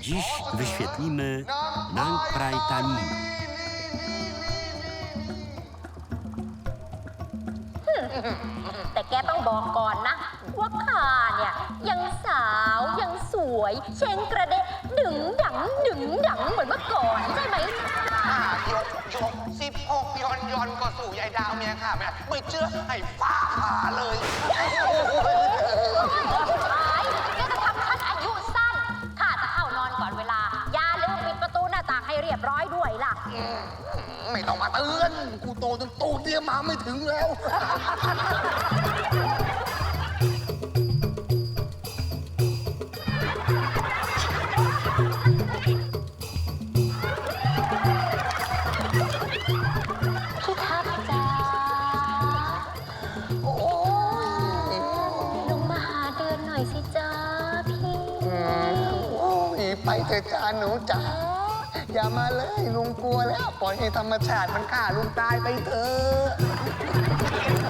Dziś wyświetlimy Nang Praitani. แต่แกต้องบอกก่อนนะ ว่าข้าเนี่ย ยังสาวยังสวย เชงกระเดะดึงดังดึงดังเหมือนเมื่อก่อนใช่ไหมอ่ายกยกสิบหกยอนยอนก็สู่ยายดาวเมียค่ะแม่ไม่เชื่อให้ฟ้าผ่าเลย เรียบร้อยด้วยล่ะ ไม่ต้องมาเตือน กูโตจนตูดเดียมาไม่ถึงแล้ว พี่ทับจ้าโอ้ยลงมาหาเดือนหน่อยสิจ้าพี่ โอ้ยไปเถอะจ้าหนูจ๋า อย่ามาเลยลุงกลัวแล้ว ปล่อยให้ธรรมชาติมันฆ่าลุงตายไปเถอะ